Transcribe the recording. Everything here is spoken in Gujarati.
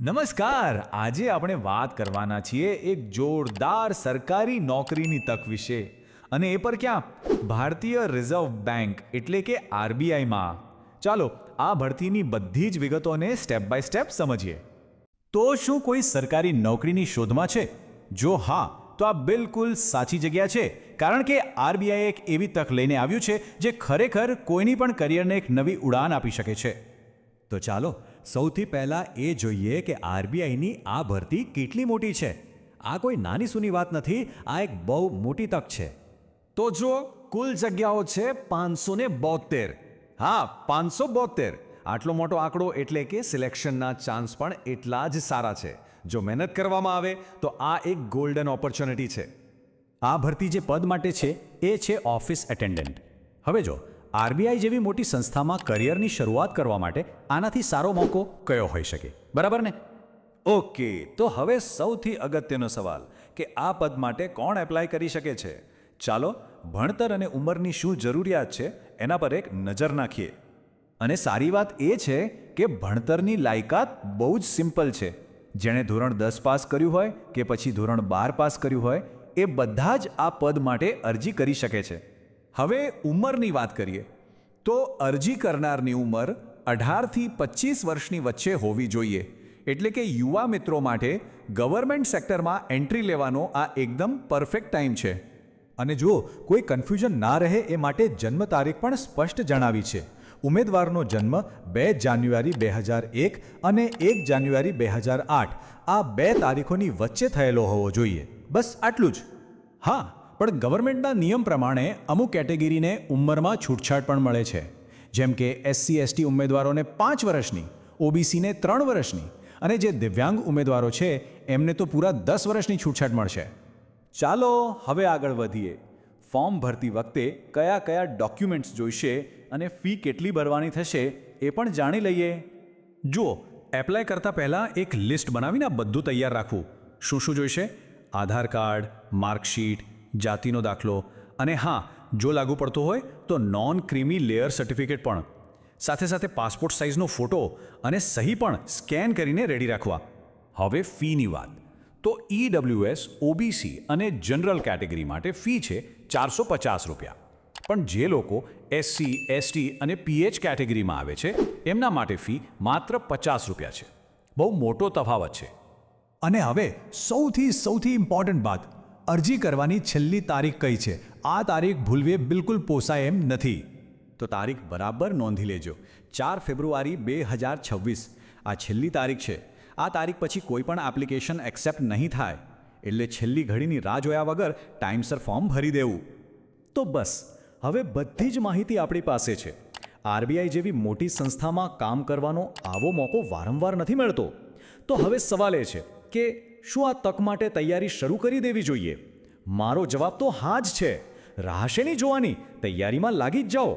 નમસ્કાર. આજે આપણે વાત કરવાના છીએ એક જોરદાર સરકારી નોકરીની તક વિશે. અને એ પર ક્યાં? ભારતીય રિઝર્વ બેંક એટલે કે આરબીઆઈમાં. ચાલો, આ ભરતીની બધી જ વિગતોને સ્ટેપ બાય સ્ટેપ સમજીએ. તો શું કોઈ સરકારી નોકરીની શોધમાં છે? જો હા, તો આ બિલકુલ સાચી જગ્યા છે. કારણ કે આરબીઆઈ એક એવી તક લઈને આવ્યું છે જે ખરેખર કોઈની પણ કરિયરને એક નવી ઉડાન આપી શકે છે. તો ચાલો સૌથી પહેલાં એ જોઈએ કે આરબીઆઈની આ ભરતી કેટલી મોટી છે. આ કોઈ નાની સૂની વાત નથી આ એક બહુ મોટી તક છે. તો જો કુલ જગ્યાઓ છે પાંચસો ને બોતેર હા પાંચસો બોતેર આટલો મોટો આંકડો એટલે કે સિલેક્શનના ચાન્સ પણ એટલા જ સારા છે. જો મહેનત કરવામાં આવે તો આ એક ગોલ્ડન ઓપોર્ચ્યુનિટી છે. આ ભરતી જે પદ માટે છે એ છે ઓફિસ એટેન્ડન્ટ. હવે જો આરબીઆઈ જેવી મોટી સંસ્થામાં કરિયરની શરૂઆત કરવા માટે આનાથી સારો મોકો કયો હોઈ શકે? બરાબર ને? ઓકે, તો હવે સૌથી અગત્યનો સવાલ કે આ પદ માટે કોણ એપ્લાય કરી શકે છે? ચાલો, ભણતર અને ઉંમરની શું જરૂરિયાત છે એના પર એક નજર નાખીએ. અને સારી વાત એ છે કે ભણતરની લાયકાત બહુ જ સિમ્પલ છે. જેણે ધોરણ દસ પાસ કર્યું હોય કે પછી ધોરણ બાર પાસ કર્યું હોય, એ બધા જ આ પદ માટે અરજી કરી શકે છે. હવે ઉંમરની વાત કરીએ, તો અરજી કરનારની ઉંમર અઢારથી પચીસ વર્ષની વચ્ચે હોવી જોઈએ. એટલે કે યુવા મિત્રો માટે ગવર્મેન્ટ સેક્ટરમાં એન્ટ્રી લેવાનો આ એકદમ પરફેક્ટ ટાઈમ છે. અને જો કોઈ કન્ફ્યુઝન ના રહે એ માટે જન્મ તારીખ પણ સ્પષ્ટ જણાવી છે. ઉમેદવારનો જન્મ બે જાન્યુઆરી બે હજાર એક અને એક જાન્યુઆરી બે હજાર આઠ. આ બે તારીખોની વચ્ચે થયેલો હોવો જોઈએ. બસ આટલું જ. હા પણ ગવર્મેન્ટના નિયમ પ્રમાણે અમુક કેટેગરીને ઉંમરમાં છૂટછાટ પણ મળે છે. જેમ કે એસસી એસટી ઉમેદવારોને પાંચ વર્ષની ઓબીસીને ત્રણ વર્ષની અને જે દિવ્યાંગ ઉમેદવારો છે એમને તો પૂરા દસ વર્ષની છૂટછાટ મળશે. ચાલો હવે આગળ વધીએ. ફોર્મ ભરતી વખતે કયા કયા ડોક્યુમેન્ટ્સ જોઈશે અને ફી કેટલી ભરવાની થશે એ પણ જાણી લઈએ. જુઓ એપ્લાય કરતાં પહેલાં એક લિસ્ટ બનાવીને બધું તૈયાર રાખવું. શું શું જોઈશે? આધાર કાર્ડ માર્કશીટ જાતિનો દાખલો. અને હા, જો લાગુ પડતો હોય તો નોન ક્રીમી લેયર સર્ટિફિકેટ પણ. સાથે સાથે પાસપોર્ટ સાઇઝનો ફોટો અને સહી પણ સ્કેન કરીને રેડી રાખવા. હવે ફીની વાત. તો ઈડબ્લ્યુએસ ઓબીસી અને જનરલ કેટેગરી માટે ફી છે ચારસો પચાસ રૂપિયા. પણ જે લોકો એસસી એસટી અને પીએચ કેટેગરીમાં આવે છે, એમના માટે ફી માત્ર પચાસ રૂપિયા છે. બહુ મોટો તફાવત છે. અને હવે સૌથી સૌથી ઇમ્પોર્ટન્ટ વાત. અરજી કરવાની છેલ્લી તારીખ કઈ છે? આ તારીખ ભૂલવી બિલકુલ પોસાય એમ નથી. તો તારીખ બરાબર નોંધી લેજો. ચાર ફેબ્રુઆરી બે હજાર છવ્વીસ. આ છેલ્લી તારીખ છે. આ તારીખ પછી કોઈ પણ એપ્લિકેશન એક્સેપ્ટ નહીં થાય. એટલે છેલ્લી ઘડીની રાહ જોયા વગર ટાઈમસર ફોર્મ ભરી દેવું. તો બસ. હવે બધી જ માહિતી આપણી પાસે છે. આરબીઆઈ જેવી મોટી સંસ્થામાં કામ કરવાનો આવો મોકો વારંવાર નથી મળતો. તો હવે સવાલ એ છે કે શું આ તક માટે તૈયારી શરૂ કરી દેવી જોઈએ? મારો જવાબ તો હા જ છે. રાહ શેની જોવાની? તૈયારીમાં લાગી જ જાઓ.